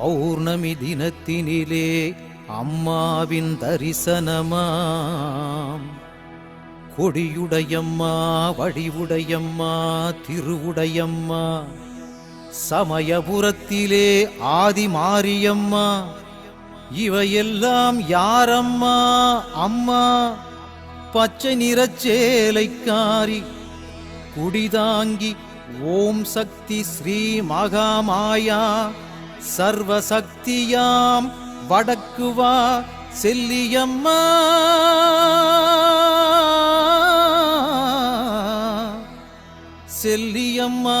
பௌர்ணமி தினத்தினிலே அம்மாவின் தரிசனமாம். கொடியுடையம்மா வடிவுடையம்மா திருவுடையம்மா சமயபுரத்திலே ஆதி மாரியம்மா இவையெல்லாம் யாரம்மா? அம்மா பச்சை நிறச்சேலைக்காரி குடிதாங்கி ஓம் சக்தி ஸ்ரீ மகாமாயா சர்வசக்தியாம் வடக்குவா செல்லியம்மா. செல்லியம்மா.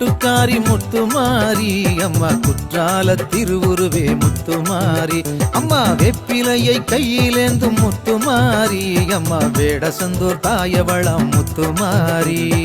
குங்கும முத்துமாரி அம்மா குற்றால திருவுருவே முத்துமாரி. அம்மா வெப்பிலையை கையிலேந்தும் முத்துமாரி அம்மா வேடசந்தூர் தாயவளம் முத்துமாரி.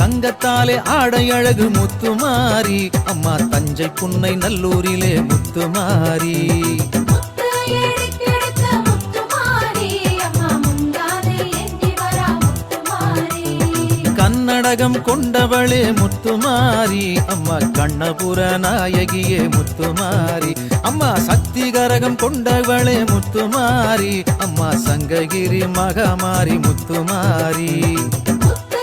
தங்கத்தாலே ஆடை அழகு முத்துமாரி. அம்மா தஞ்சை புன்னை நல்லூரிலே முத்துமாரி. கன்னடகம் கொண்டவளே முத்துமாரி. அம்மா கண்ணபுர நாயகியே முத்துமாரி. அம்மா சக்தி கரகம் கொண்டவளே முத்துமாரி. அம்மா சங்ககிரி மகமாரி முத்துமாரி. முத்து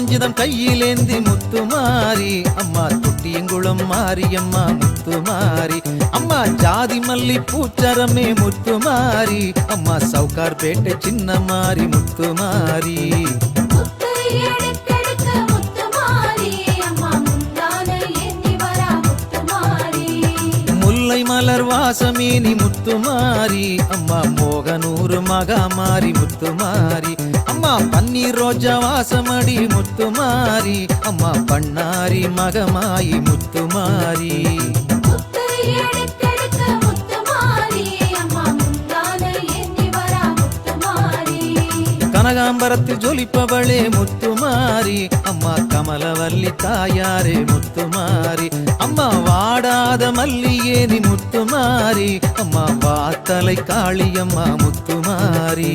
மனோரஞ்சிதம் கையிலேந்தி முத்து மாறி அம்மா தொட்டியங்குளம் மாறி அம்மா முத்து மாறி. அம்மா ஜாதி மல்லி பூச்சரமே முத்து மாறி அம்மா சவுகார் பேட்டை சின்ன மாறி முத்து மாறி. முத்துமாரி அம்மா முந்தானை ஏந்தி வரா முத்துமாரி முல்லை மலர் வாசமேனி முத்துமாரி அம்மா மோகனூர் மகாமாரி முத்துமாரி அம்மா பன்னீர் ரோஜா வாசமடி முத்துமாரி அம்மா பண்ணாரி மகமாயி முத்துமாரி கனகாம்பரத்தில் ஜொலிப்பவளே முத்துமாரி அம்மா கமலவல்லி தாயாரே முத்துமாரி அம்மா வாடாத மல்லியேனி முத்துமாரி அம்மா வாத்தலை காளியம்மா முத்துமாரி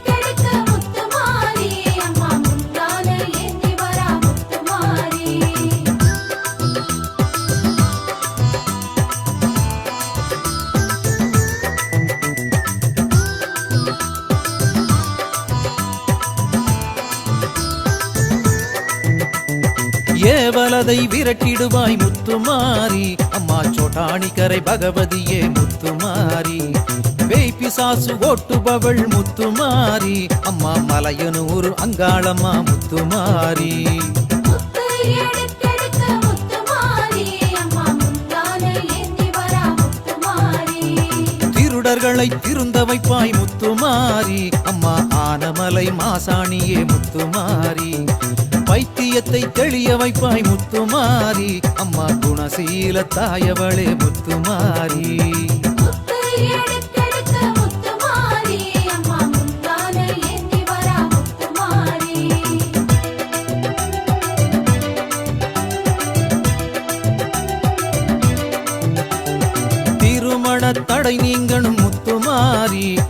ஏவலதை விரட்டிடுவாய் முத்துமாரி அம்மா சோட்டாணிக்கரை பகவதியே முத்துமாரி வேய்பிசாசு ஓட்டுபவள் முத்துமாரி அம்மா அங்காளம்மா முந்தான ஏந்தி வரா முத்துமாரி திருடர்களை திருந்த வைப்பாய் முத்துமாரி அம்மா ஆனமலை மாசாணியே முத்துமாரி பைத்தியத்தை தெளிய வைப்பாய் முத்துமாரி. அம்மா குணசீல தாயவளே முத்துமாரி.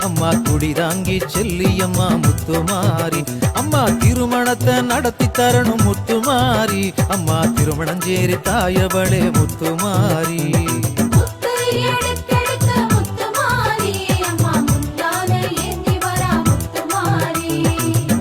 அம்மா குடிதாங்கி செல்லியம்மா முத்துமாரி அம்மா திருமணத்தை நடத்தி தரணும் முத்துமாரி அம்மா திருமணஞ்சேரி தாயவளே முத்துமாரி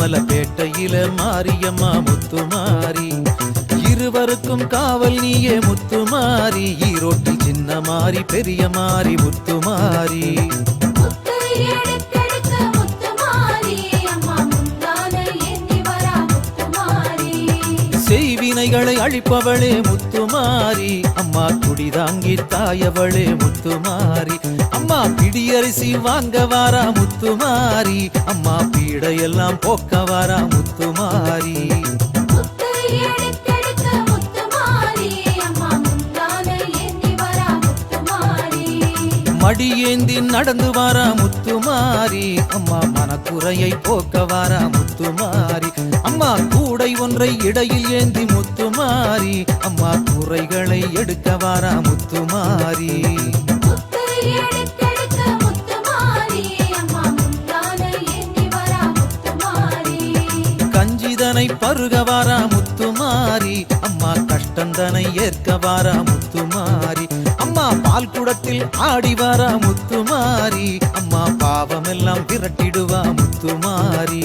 முத்துமாரி மாரியம்மா முத்துமாரி இருவருக்கும் காவல் நீயே முத்துமாரி ஈரோட்டில் சின்ன மாறி பெரிய மாறி முத்துமாரி செய்வினைகளை அழிப்பவளே முத்துமாரி. அம்மா குடிதாங்கி தாயவளே முத்துமாரி. அம்மா பிடியரிசி வாங்க வாரா முத்துமாரி. அம்மா பீடையெல்லாம் போக்க வரா முத்துமாரி. மடியேந்தி நடந்து வாரா முத்துமாரி. அம்மா மனக்குறையை போக்க வாரா முத்துமாரி. அம்மா கூடை ஒன்றை இடையில் ஏந்தி முத்துமாரி அம்மா குறைகளை எடுக்க வாரா முத்துமாரி கஞ்சிதனை பருக வாரா முத்துமாரி அம்மா கஷ்டந்தனை ஏற்க வாரா முத்துமாரி அம்மா பால் குடத்தில் ஆடி வாரா முத்துமாரி அம்மா பாவமெல்லாம் விரட்டிடுவா முத்துமாரி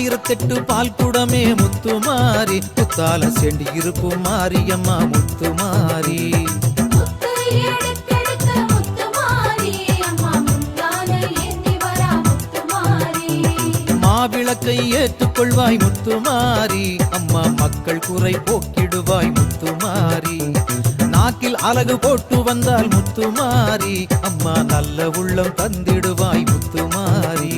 ஆயிரத்தெட்டு பால் குடமே முத்துமாரி புத்தால செண்டி இருக்கும் மாரியம்மா முத்துமாரி மாவிளக்கை ஏற்றுக்கொள்வாய் முத்துமாரி அம்மா மக்கள் குறை போக்கிடுவாய் முத்துமாரி நாக்கில் அழகு போட்டு வந்தால் முத்துமாரி அம்மா நல்ல உள்ளம் தந்திடுவாய் முத்துமாரி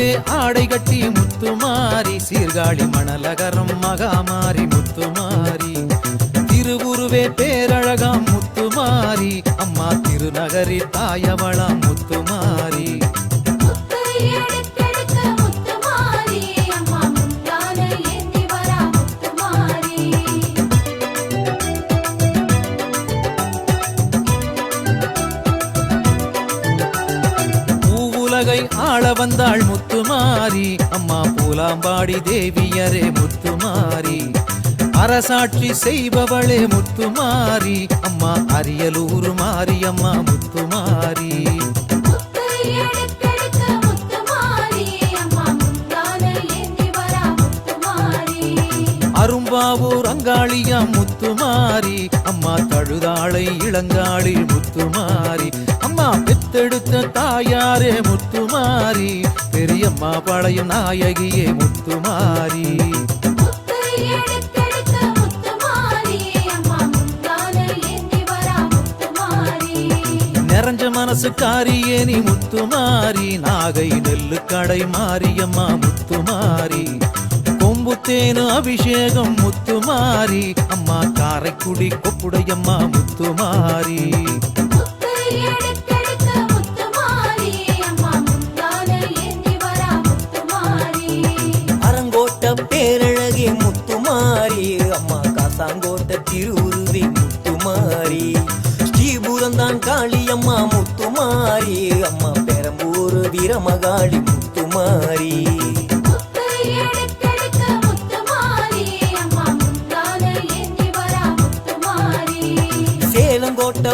மஞ்சளிலே ஆடை கட்டி முத்துமாரி சீர்காழி மணலகரம் மகாமாரி முத்துமாரி திருவுருவே பேரழகாம் முத்துமாரி அம்மா திருநகரி தாயவளாம் முத்துமாரி ஆள வந்தாள் மாறி அம்மா பூலாம்பாடி தேவியரே முத்து மாறி. அரசாட்சி செய்பவளே முத்து மாறி அம்மா அரியலூர் மாறி அம்மா முத்து மாறி. அரும்பாவூர் அங்காளியா முத்துமாரி. அம்மா தழுதாளை இளங்காளி முத்துமாரி. அம்மா பெத்தெடுத்த தாயாரே முத்துமாரி. பெரியம்மா பழையும் நாயகியே முத்துமாரி. நிறைஞ்ச மனசுக்காரியே நீ முத்துமாரி. நாகை நெல்லு கடை மாரியம்மா முத்துமாரி. கொம்பு தேனு அபிஷேகம் முத்துமாரி அம்மா காரைக்குடி கொப்புடையம்மா முத்துமாரி அம்மா அரங்கோட்ட பேரழகே முத்துமாரி அம்மா காசாங்கோட்ட திருவுருவி முத்துமாரி ஸ்ரீபுரந்தான் காளியம்மா முத்துமாரி அம்மா பெரம்பூர் வீரமகாளி முத்துமாரி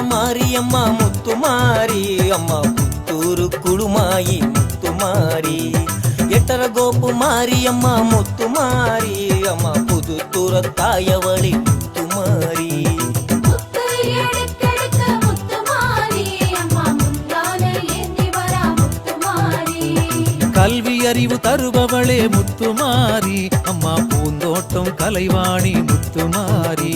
மாரியம்மா முத்துமாரி அம்மா புத்தூரு குழுமாயி முத்துமாரி எட்டர கோப்பு மாரியம்மா முத்துமாரி அம்மா புதுத்தூர தாயவழி முத்துமாரி முத்து எடுக்கெடுக்க முத்துமாரி அம்மா முந்தானை ஏந்தி வரா முத்துமாரி கல்வி அறிவு தருபவளே முத்துமாரி அம்மா பூந்தோட்டம் கலைவாணி முத்துமாரி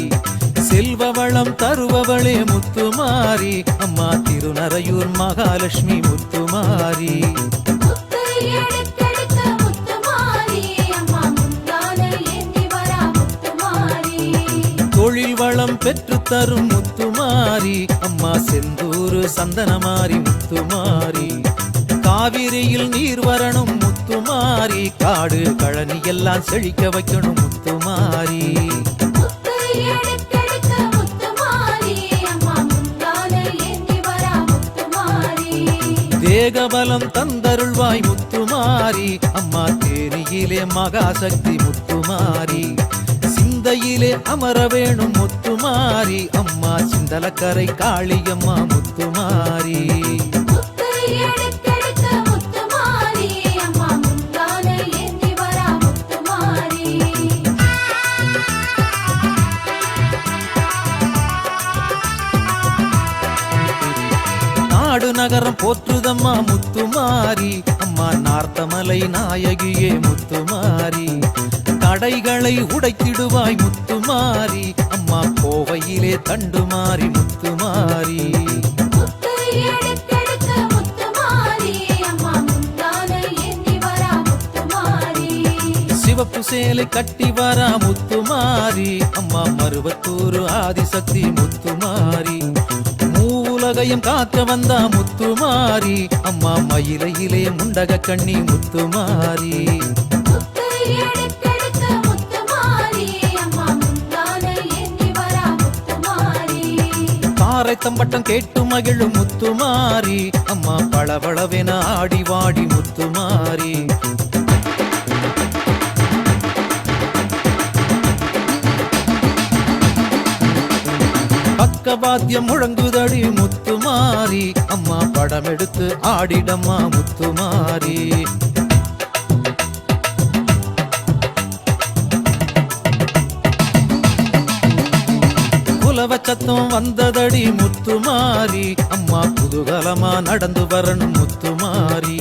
செல்வ வளம் தருபவளே முத்துமாரி. அம்மா திருநறையூர் மகாலட்சுமி முத்துமாரி. தொழில் வளம் பெற்று தரும் முத்துமாரி. அம்மா செந்தூரு சந்தனமாரி முத்துமாரி. காவிரியில் நீர் வரணும் முத்துமாரி. காடு கழனி எல்லாம் செழிக்க வைக்கணும் முத்துமாரி. தேகபலம் தந்தருள்வாய் முத்துமாரி அம்மா தேனியிலே மகாசக்தி முத்துமாரி சிந்தையிலே அமர வேணும் முத்துமாரி அம்மா சிந்தலக்கரை காளியம்மா முத்துமாரி நகரம் போற்றுதம்மா முத்துமாரி அம்மா நார்த்தமலை நாயகியே முத்துமாரி தடைகளை உடைத்திடுவாய் முத்துமாரி அம்மா கோவையிலே வரா முத்துமாரி சிவப்பு சேலை கட்டி வரா முத்துமாரி அம்மா மருவத்தூர் ஆதிசக்தி முத்துமாரி மூவுலகையும் காக்க வந்தா முத்துமாரி அம்மா மயிலையிலே முண்டக கண்ணி முத்துமாரி முத்து எடுக்கெடுக்க முத்துமாரி அம்மா முந்தானை ஏந்தி வரா முத்துமாரி பாறை தம்பட்டம் கேட்டு மகிழும் முத்துமாரி அம்மா பளபளவென ஆடி வாடி முத்துமாரி பக்கவாத்தியம் முழங்குதடி முத்துமாரி அம்மா படம் எடுத்து ஆடிடம்மா முத்துமாரி சத்தம் வந்ததடி முத்துமாரி அம்மா குதூகலமா நடந்து வரணும் முத்துமாரி